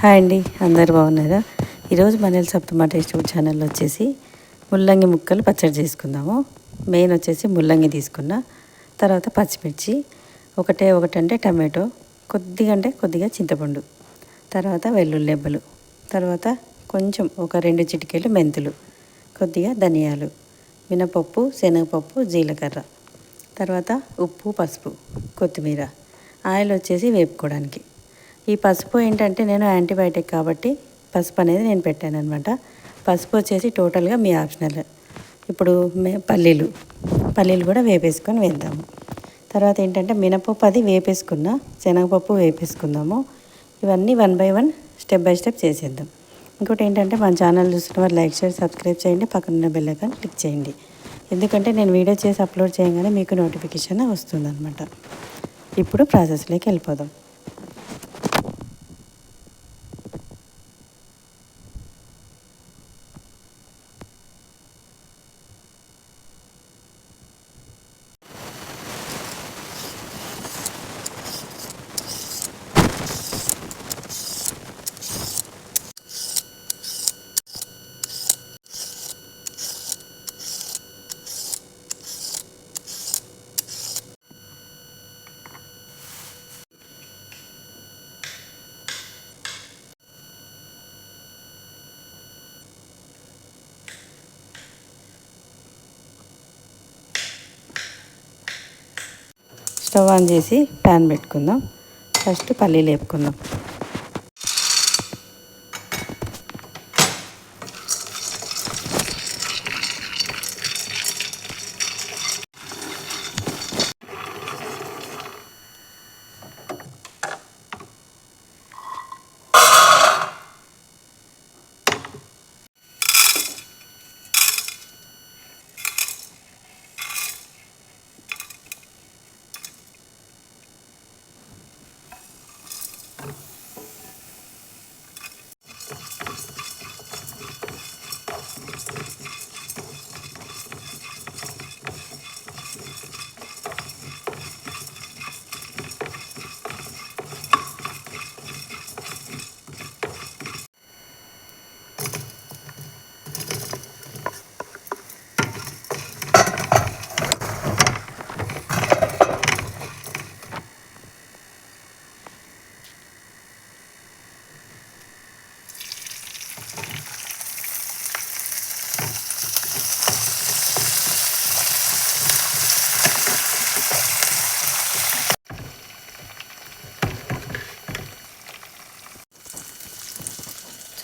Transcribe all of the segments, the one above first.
Hi అండి అందరు బాగున్నారా? ఈరోజు మనల్ సప్తమా టేస్ట్ ఫుడ్ ఛానల్ వచ్చేసి ముల్లంగి ముక్కలు పచ్చడి చేసుకుందాము. మెయిన్ వచ్చేసి ముల్లంగి తీసుకున్న తర్వాత పచ్చిమిర్చి ఒకటే ఒకటంటే టమాటో కొద్దిగా అంటే కొద్దిగా చింతపండు తర్వాత వెల్లుల్లి దెబ్బలు తర్వాత కొంచెం ఒక రెండు చిటికెలు మెంతులు కొద్దిగా ధనియాలు మినపప్పు శనగపప్పు జీలకర్ర తర్వాత ఉప్పు పసుపు కొత్తిమీర ఆయిల్ వచ్చేసి వేపుకోవడానికి. ఈ పసుపు ఏంటంటే నేను యాంటీబయాటిక్ కాబట్టి పసుపు అనేది నేను పెట్టాను అనమాట పసుపు వచ్చేసి టోటల్గా మీ ఆప్షనల్. ఇప్పుడు పల్లీలు. పల్లీలు కూడా వేపేసుకొని వేద్దాము. తర్వాత ఏంటంటే మినపప్పు అది వేపేసుకున్నా శనగపప్పు వేపేసుకుందాము. ఇవన్నీ one by one step by step చేసేద్దాం. ఇంకోటి ఏంటంటే మన ఛానల్ చూస్తున్న వారు లైక్ షేర్ సబ్స్క్రైబ్ చేయండి పక్కన బెల్ ఐకాన్ క్లిక్ చేయండి. ఎందుకంటే నేను వీడియో చేసి అప్లోడ్ చేయగానే మీకు నోటిఫికేషన్ వస్తుందన్నమాట. ఇప్పుడు ప్రాసెస్లోకి వెళ్ళిపోదాం. స్టవ్ ఆన్ చేసి ప్యాన్ పెట్టుకుందాం. ఫస్ట్ పల్లీలు వేపుకుందాం.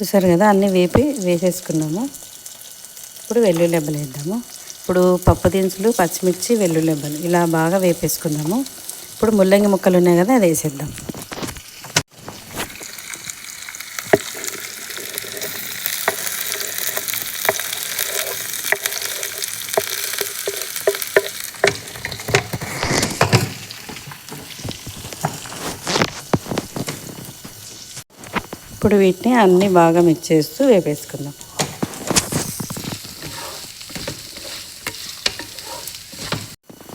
చూసారు కదా అన్నీ వేపి వేసేసుకున్నాము. ఇప్పుడు వెల్లుల్లిబ్బలు వేద్దాము. ఇప్పుడు పప్పు దినుసులు పచ్చిమిర్చి వెల్లుల్లిబ్బలు ఇలా బాగా వేపేసుకున్నాము. ఇప్పుడు ముల్లంగి ముక్కలు ఉన్నాయి కదా అది వేసేద్దాం. ఇప్పుడు వీటిని అన్నీ బాగా మిక్స్ చేస్తూ వేపేసుకుందాం.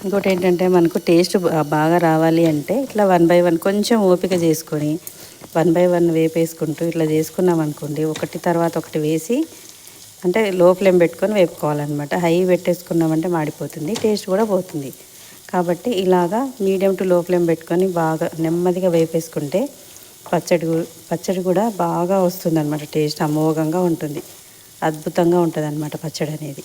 ఇంకోటి ఏంటంటే మనకు టేస్ట్ బాగా రావాలి అంటే ఇట్లా వన్ బై వన్ కొంచెం ఓపిక చేసుకొని వన్ బై వన్ వేపేసుకుంటూ ఇట్లా చేసుకున్నాం అనుకోండి ఒకటి తర్వాత ఒకటి వేసి అంటే లో ఫ్లేమ్ పెట్టుకొని వేపుకోవాలన్నమాట. హై పెట్టేసుకున్నామంటే మాడిపోతుంది టేస్ట్ కూడా పోతుంది. కాబట్టి ఇలాగా మీడియం టు లో ఫ్లేమ్ పెట్టుకొని బాగా నెమ్మదిగా వేపేసుకుంటే పచ్చడి పచ్చడి కూడా బాగా వస్తుంది అనమాట టేస్ట్ అమోఘంగా ఉంటుంది. అద్భుతంగా ఉంటుంది అనమాట పచ్చడి అనేది.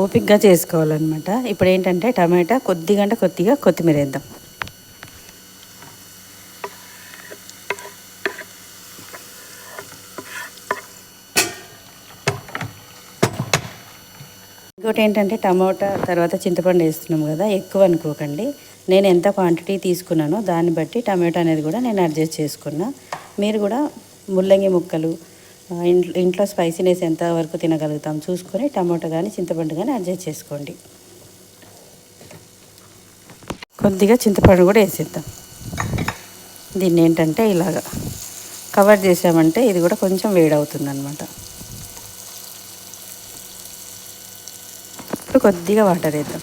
ఓపిక్గా చేసుకోవాలన్నమాట. ఇప్పుడు ఏంటంటే టమాటా కొద్దిగంట కొద్దిగా కొత్తిమీర వేద్దాం. ఇంకోటి ఏంటంటే టమాటా తర్వాత చింతపండు వేస్తున్నాం కదా. ఎక్కువ అనుకోకండి. నేను ఎంత క్వాంటిటీ తీసుకున్నానో దాన్ని బట్టి టమాటో అనేది కూడా నేను అడ్జస్ట్ చేసుకున్నా. మీరు కూడా ముల్లంగి ముక్కలు ఇంట్లో స్పైసీనెస్ ఎంత వరకు తినగలుగుతాం చూసుకొని టమాటో కానీ చింతపండు కానీ అడ్జస్ట్ చేసుకోండి. కొద్దిగా చింతపండు కూడా వేసేద్దాం. దీన్ని ఏంటంటే ఇలాగా కవర్ చేసామంటే ఇది కూడా కొంచెం వేడవుతుంది అనమాట ఇప్పుడు కొద్దిగా వాటర్ వేద్దాం.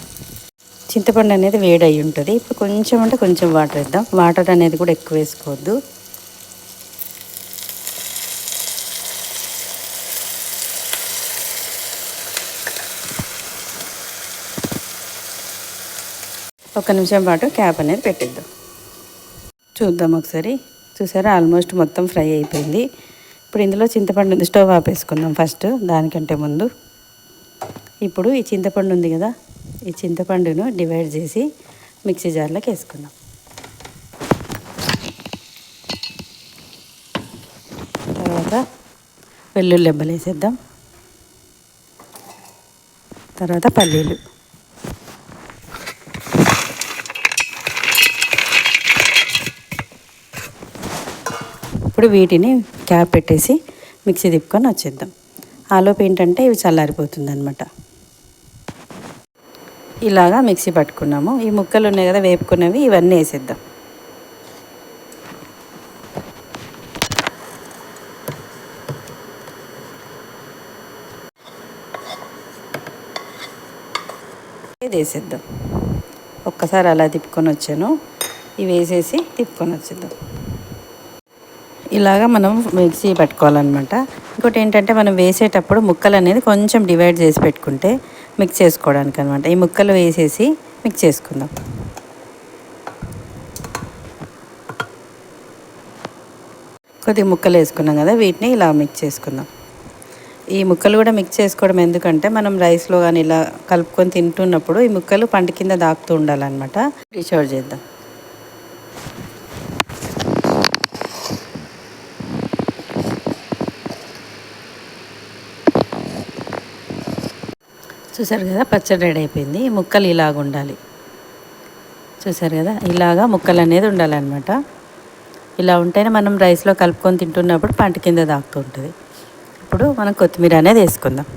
చింతపండు అనేది వేడి అయి ఉంటుంది. ఇప్పుడు కొంచెం అంటే కొంచెం వాటర్ వేద్దాం. వాటర్ అనేది కూడా ఎక్కువ వేసుకోవద్దు. ఒక నిమిషం పాటు క్యాప్ అనేది పెట్టిద్దాం. చూద్దాం ఒకసారి. చూసారా? ఆల్మోస్ట్ మొత్తం ఫ్రై అయిపోయింది. ఇప్పుడు ఇందులో చింతపండు స్టవ్ ఆపేసుకుందాం ఫస్ట్ దానికంటే ముందు. ఇప్పుడు ఈ చింతపండు ఉంది కదా? ఈ చింతపండును డివైడ్ చేసి మిక్సీ జార్లోకి వేసుకుందాం. తర్వాత వెల్లుల్లి దెబ్బలు వేసేద్దాం. తర్వాత పల్లీలు. ఇప్పుడు వీటిని క్యాప్ పెట్టేసి మిక్సీ తిప్పుకొని వచ్చేద్దాం. ఆలోపు ఏంటంటే ఇవి చల్లారిపోతుంది అనమాట ఇలాగా మిక్సీ పట్టుకున్నాము. ఈ ముక్కలు ఉన్నాయి కదా వేపుకున్నవి ఇవన్నీ వేసేద్దాం. ఇది వేసేద్దాం. ఒక్కసారి అలా తిప్పుకొని వచ్చాను. ఇవి వేసేసి తిప్పుకొని వచ్చేద్దాం. ఇలాగా మనం మిక్సీ పట్టుకోవాలన్నమాట. ఇంకోటి ఏంటంటే మనం వేసేటప్పుడు ముక్కలు అనేది కొంచెం డివైడ్ చేసి పెట్టుకుంటే మిక్స్ చేసుకోవడానికి అనమాట ఈ ముక్కలు వేసేసి మిక్స్ చేసుకుందాం. కొద్దిగా ముక్కలు వేసుకున్నాం కదా వీటిని ఇలా మిక్స్ చేసుకుందాం. ఈ ముక్కలు కూడా మిక్స్ చేసుకోవడం ఎందుకంటే మనం రైస్లో కానీ ఇలా కలుపుకొని తింటున్నప్పుడు ఈ ముక్కలు పంట కింద దాకుతూ ఉండాలన్నమాట. డిష్ చేద్దాం. చూసారు కదా పచ్చడి రెడీ అయిపోయింది. ముక్కలు ఇలాగ ఉండాలి. చూసారు కదా ఇలాగా ముక్కలు అనేది ఉండాలన్నమాట. ఇలా ఉంటేనే మనం రైస్లో కలుపుకొని తింటున్నప్పుడు పంట కింద దాకుతూ ఉంటుంది. ఇప్పుడు మనం కొత్తిమీర అనేది వేసుకుందాం.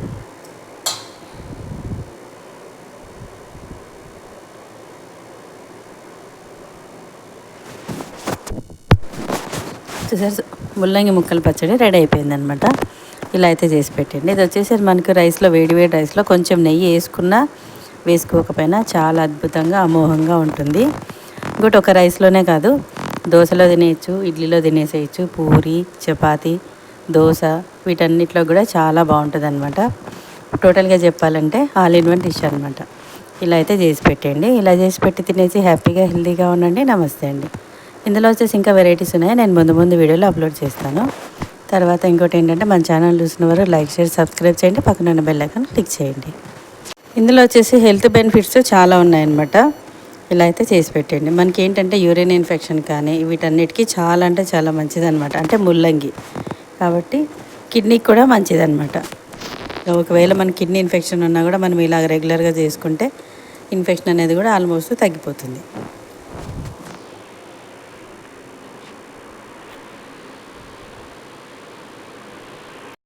చూసారు ముల్లంగి ముక్కల పచ్చడి రెడీ అయిపోయిందనమాట ఇలా అయితే చేసి పెట్టండి. ఇది వచ్చేసి మనకు రైస్లో వేడి వేడి రైస్లో కొంచెం నెయ్యి వేసుకున్నా వేసుకోకపోయినా చాలా అద్భుతంగా అమోహంగా ఉంటుంది. ఇంకోటి ఒక రైస్లోనే కాదు దోశలో తినేయచ్చు ఇడ్లీలో తినేసేయచ్చు పూరి చపాతి దోశ వీటన్నిటిలో కూడా చాలా బాగుంటుంది అనమాట టోటల్గా చెప్పాలంటే ఆల్ ఇన్ వన్ డిష్ అనమాట ఇలా అయితే చేసి పెట్టండి. ఇలా చేసి పెట్టి తినేసి హ్యాపీగా హెల్తీగా ఉండండి. నమస్తే అండి. ఇందులో వచ్చేసి ఇంకా వెరైటీస్ ఉన్నాయి? నేను ముందు ముందు వీడియోలో అప్లోడ్ చేస్తాను. తర్వాత ఇంకోటి ఏంటంటే మన ఛానల్ చూసిన వారు లైక్ షేర్ సబ్స్క్రైబ్ చేయండి పక్కన ఉన్న బెల్ ఐకాన్ క్లిక్ చేయండి. ఇందులో వచ్చేసి హెల్త్ బెనిఫిట్స్ చాలా ఉన్నాయన్నమాట. ఇలా అయితే చేసి పెట్టండి. మనకి ఏంటంటే యూరిన్ ఇన్ఫెక్షన్ కానీ వీటన్నిటికీ చాలా అంటే చాలా మంచిదన్నమాట. అంటే ముల్లంగి. కాబట్టి కిడ్నీకి కూడా మంచిదన్నమాట. ఒకవేళ మన కిడ్నీ ఇన్ఫెక్షన్ ఉన్నా కూడా మనం ఇలాగ రెగ్యులర్గా చేసుకుంటే ఇన్ఫెక్షన్ అనేది కూడా ఆల్మోస్ట్ తగ్గిపోతుంది.